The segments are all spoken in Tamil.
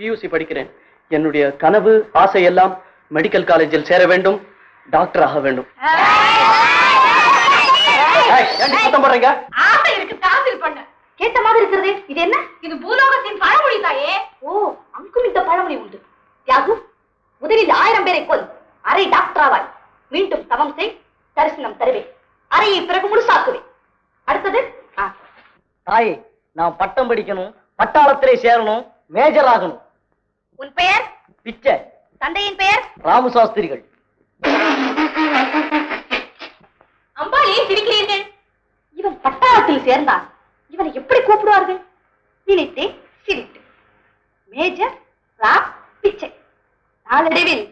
பியூசி படிக்கிறேன். என்னுடைய கனவு ஆசை எல்லாம் மெடிக்கல் காலேஜில் சேர வேண்டும் டாக்டர் ஆக வேண்டும். சத்தம் போடுறீங்க? ஆசை இருக்கு தாசில் பண்ண. கேட்ட மாதிரி இருக்கிறது இது என்ன? இது பூலோகத்தின் பழமொழி தாயே. ஓ அங்கும் இந்த பழமொழி உண்டு. தியாகு முதலில் ஆயிரம் பேரை கொல். அரை டாக்டர் ஆவாய். மீண்டும் தவம் செய் தரிசனம் தருவேன். அறையை பிறகு முழுசாக்குவேன். அடுத்தது? தாயே நான் பட்டம் படிக்கணும் பட்டாளத்திலே சேரணும் மேஜர் ஆகணும். உன் பெயர்? பிச்சை தந்தையின் பெயர்? ராமு சாஸ்திரிகள். அம்பாலே சிரிக்கிறீர்கள். இவன் பட்டாளத்தில் சேர்ந்தான். இவனை எப்படி கூப்பிடுவார்கள்? நினைத்தேன் சிரித்து. மேஜர் ரா பிச்சை. நாளடைவில்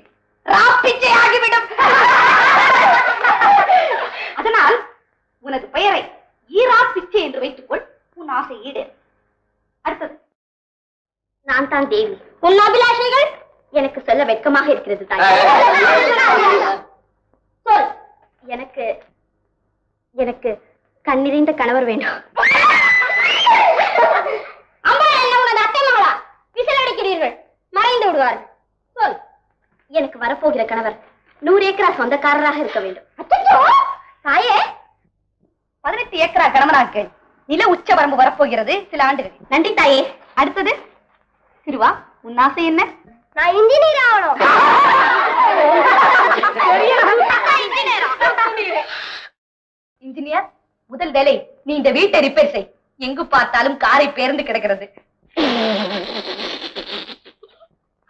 ரா பிச்சை ஆகிவிடும். அதனால் உனது பெயரை ஈரா பிச்சை என்று வைத்துக்கொள். உன் ஆசை ஈடேறும் அடுத்தது. நான் தான் தேவி. உன் அபிலாஷைகள் எனக்கு சொல்ல வெட்கமாக இருக்கிறது சொல். எனக்கு எனக்கு கண்ணிறைந்த கணவர் வேண்டும். மறைந்து விடுவார்கள். சொல். எனக்கு வரப்போகிற கணவர் நூறு ஏக்கரா சொந்தக்காரராக இருக்க வேண்டும். தாயே! பதினெட்டு ஏக்கரா கணவனாக நில உச்ச வரம்பு வரப்போகிறது சில ஆண்டுகள் நன்றி தாயே. அடுத்தது? சிறுவா உன் ஆசை என்ன? நான் இன்ஜினியர் ஆகணும். இன்ஜினியர் முதல் வேலை நீ இந்த வீட்டை ரிப்பேர் செய். எங்கு பார்த்தாலும் காரை பேர்ந்து கிடக்கிறது.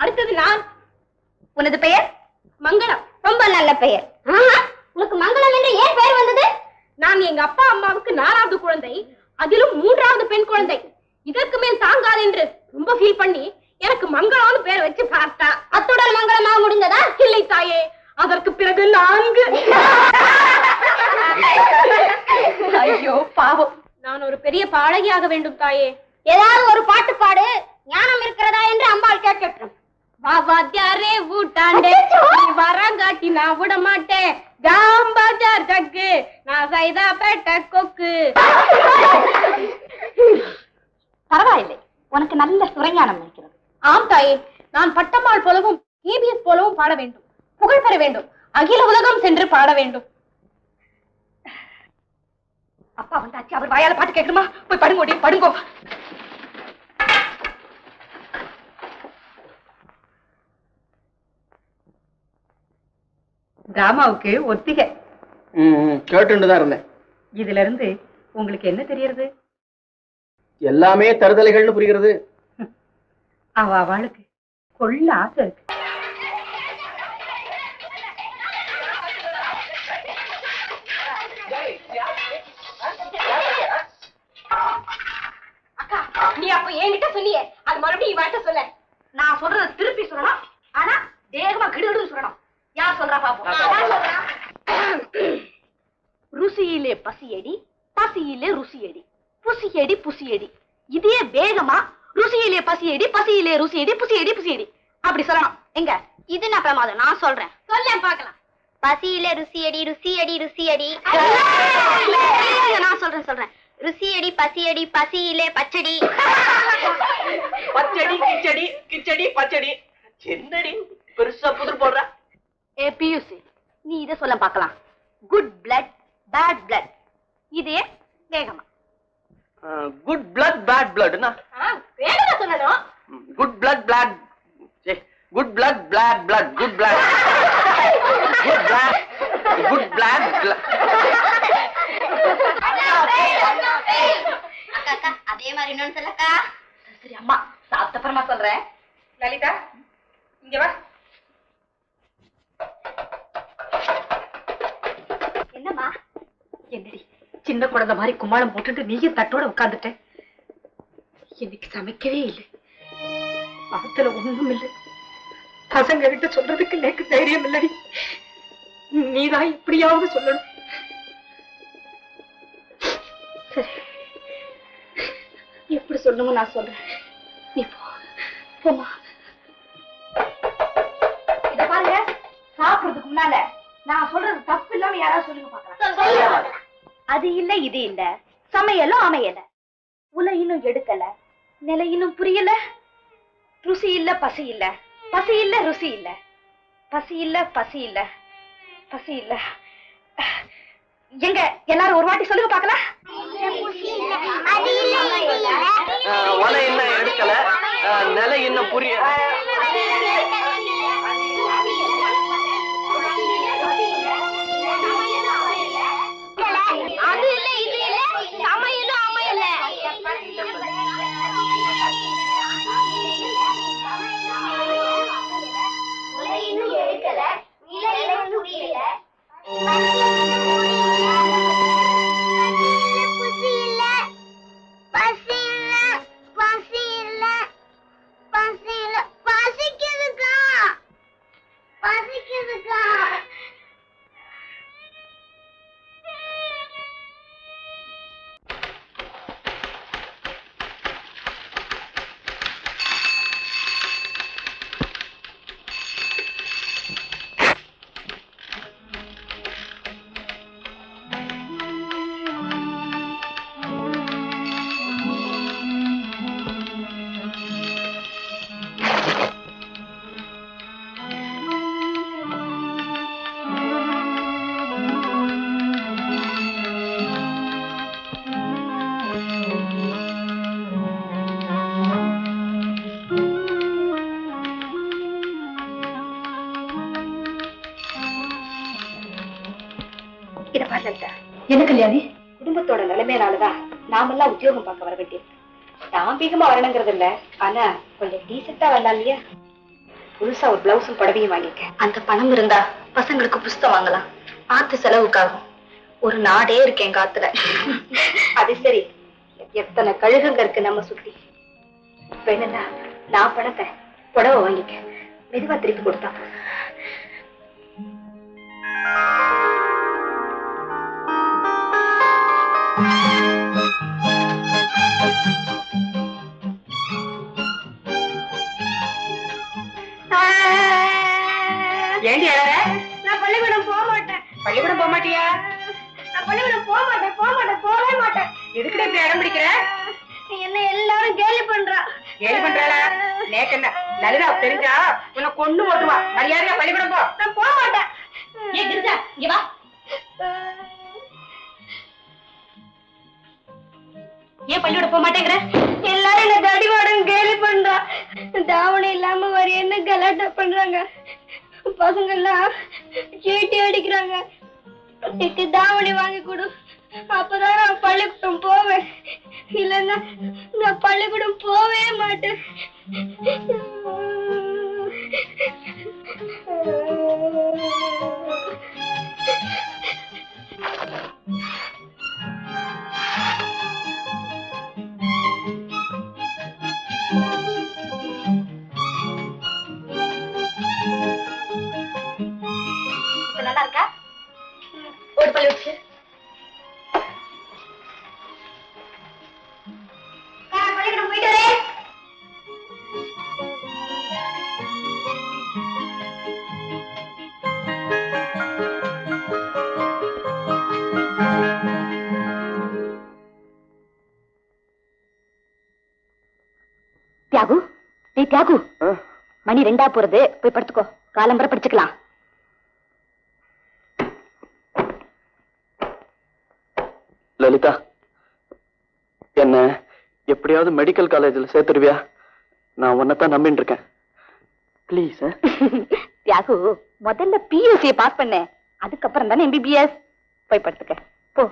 அடுத்தது நான். உனது பெயர்? மங்களம். ரொம்ப நல்ல பெயர். உனக்கு மங்களம் என்று ஏன் பெயர் வந்தது? நான் எங்க அப்பா அம்மாவுக்கு நாலாவது குழந்தை அதிலும் மூன்றாவது பெண் குழந்தை. இதற்கு மேல் தாங்காது என்று ரொம்ப ஃபீல் பண்ணி எனக்கு மங்களம்னு பேர் வச்சு பார்த்தா அத்துடன் மங்களமா முடிந்ததா? இல்லை தாயே. அதற்கு பிறகு நான்கு. ஐயோ பாவம். நான் ஒரு பெரிய பாடகியாக வேண்டும் தாயே. ஏதாவது ஒரு பாட்டு பாடு. ஞானம் இருக்கிறதா என்று அம்பாள் கேட்கட்டும். வா வாத்தியாரே ஊட்டாண்டே. வரங்காட்டி நான் விட மாட்டேன் ஜாம்பஜார் ஜக்கு நான் சைதா பேட்ட கொக்கு. உனக்கு நல்ல சுரஞானம் இருக்கிறது ஆம் தாயே நான் பட்டம்மாள் போலவும் ஏபிஎஸ் போலவும் பாட வேண்டும். புகழ் பெற வேண்டும். அகில உலகம் சென்று பாட வேண்டும். அப்பா வந்தாச்சு அவர் வாயால பாட்டு கேட்கணுமா? போய் படுங்கோடி படுங்கோ. டிராமாவுக்கு ஒத்திகை. கேட்டுட்டு தான் இருந்தேன். இதுல இருந்து உங்களுக்கு என்ன தெரியறது எல்லாமே தருதலைகள்னு புரிகிறது. அவ அவளுக்கு கொள்ள ஆசை இருக்கு. அக்கா நீ அப்ப என்கிட்ட சொன்னியே அது மறுபடியும் இவாட்ட சொல்ல. நான் சொல்றத திருப்பி சொல்லணும். ஆனா வேகமா கிடுகிடுன்னு சொல்லணும். யார் சொல்றா பாப்போம். ருசியிலே பசியடி பசியிலே ருசியடி. புசியடி புசியடி. இதே வேகமா ருசியிலே பசியடி பசியிலே ருசியடி புசியடி புசியடி. அப்படி சொல்லணும். எங்க? இது நான் பிரமாதம்? நான் சொல்றேன். சொல்லேன் பார்க்கலாம். பசியில ருசியடி ருசியடி ருசியடி. நான் சொல்றேன் சொல்றேன். ருசியடி பசியடி பசியிலே பச்சடி. பச்சடி கிச்சடி கிச்சடி பச்சடி. என்னடி பெருசா புதிர் போடுற? ஏ பியூசி நீ இதை சொல்ல பார்க்கலாம். குட் பிளட் பேட் பிளட் இதே வேகமா. குட் பிளட் பேட் பிளட்னா வேகமா சொல்லணும். Good blood blood good blood blood blood good blood good blood good அக்கா அதே மாதிரி இன்னொன்னு சொல்லக்கா. சரி அம்மா சாப்பிட்ட அப்புறமா சொல்றேன். லலிதா இங்க வா. என்னம்மா? என்னடி? சின்ன குழந்தை மாதிரி கும்மாளம் போட்டுட்டு நீயும் தட்டோட உட்காந்துட்டேன் இன்னைக்கு சமைக்கவே இல்லை. ஆத்துல ஒண்ணும் இல்லை. பசங்க கிட்ட சொல்றதுக்கு எனக்கு தைரியம் இல்லடி நீதான் இப்படியாவது சொல்லணும். சரி. எப்படி சொல்லணுமோ நான் சொல்றேன். நீ போமா இத பாருங்க. சாப்பிடுறதுக்கு முன்னால நான் சொல்றது தப்பு இல்லாம யாராவது சொல்லுங்க பாக்கலாம். அது இல்ல இது இல்ல. சமையலும் அமையல. உல இன்னும் எடுக்கல. நிலை இன்னும் புரியல. ருசி இல்ல பசி இல்ல. பசி இல்ல ருசி இல்ல. பசி இல்ல பசி இல்ல. பசி இல்ல. எங்க? எல்லாரும் ஒரு வாட்டி சொல்லுங்க பார்க்கலாம். அஹ், ஒலை இன்னும் எடுக்கல. நிலை இன்னும் புரிய பசிக்குதுக்கா இத பாருங்க என்ன கல்யாணி? குடும்பத்தோட நிலைமையினாலதான் நாமெல்லாம் உத்தியோகம் பார்க்க வர வேண்டியது தாம்பிகமா வரணுங்கிறது இல்ல. ஆனா கொஞ்சம் டீசெண்டா வரலாம் இல்லையா? புதுசா ஒரு பிளவுஸும் புடவையும் வாங்கிக்க. அந்த பணம் இருந்தா பசங்களுக்கு புஸ்தகம் வாங்கலாம். ஆத்து செலவுக்காகும். ஒரு நாடே இருக்கேன் காத்துல. அது சரி. எத்தனை கழுகுங்க இருக்கு நம்ம சுத்தி. வேணும்னா நான் பணத்தை புடவை வாங்கிக்க. மெதுவா திருப்பி கொடுத்தா போதும். ஏண்டி நான் பள்ளிக்கூடம் போக மாட்டேன். பள்ளிக்கூடம் போக மாட்டியா? நான் பள்ளிக்கூடம் போக மாட்டேன் போக மாட்டேன் போகவே மாட்டேன். எதுக்குடி இப்படி அடம் பிடிக்கிற? என்ன எல்லாரும் கேலி பண்றா. ஏழு பண்றாளா? நேக்கு என்ன லலிதா தெரிஞ்சா? உன்னை கொண்டு போட்டுருவா. மரியாதையா பள்ளிக்கூடம் போ. நான் போக மாட்டேன். ஏன் கிரிஜா இங்க வா. ஏன் பள்ளிக்கூடம் போக மாட்டேங்கிற? எல்லாரும் என்ன தடிவாடம் கேலி பண்றா. தாவணி இல்லாம வர என்ன கலாட்டா பண்றாங்க? பசங்க எல்லாம் சீட்டி அடிக்கிறாங்க. எனக்கு தாவணி வாங்கி கொடு. அப்பதான் நான் பள்ளிக்கூடம் போவேன். இல்லைன்னா நான் பள்ளிக்கூடம் போவே மாட்டேன். இருக்கா ஒரு பள்ளி வச்சு. தியாகு டேய் தியாகு. மணி ரெண்டா போறது. போய் படுத்துக்கோ. காலம்பர படிச்சுக்கலாம். லலிதா என்ன எப்படியாவது மெடிக்கல் காலேஜில் சேர்த்துருவியா நான் உன்னைத்தான் நம்பின்னு இருக்கேன் ப்ளீஸ் தியாகு முதல்ல பிஎஸ்சியை பாஸ் பண்ணேன் அதுக்கப்புறம் தானே எம்பிபிஎஸ் போய் படுத்துக்க. போ.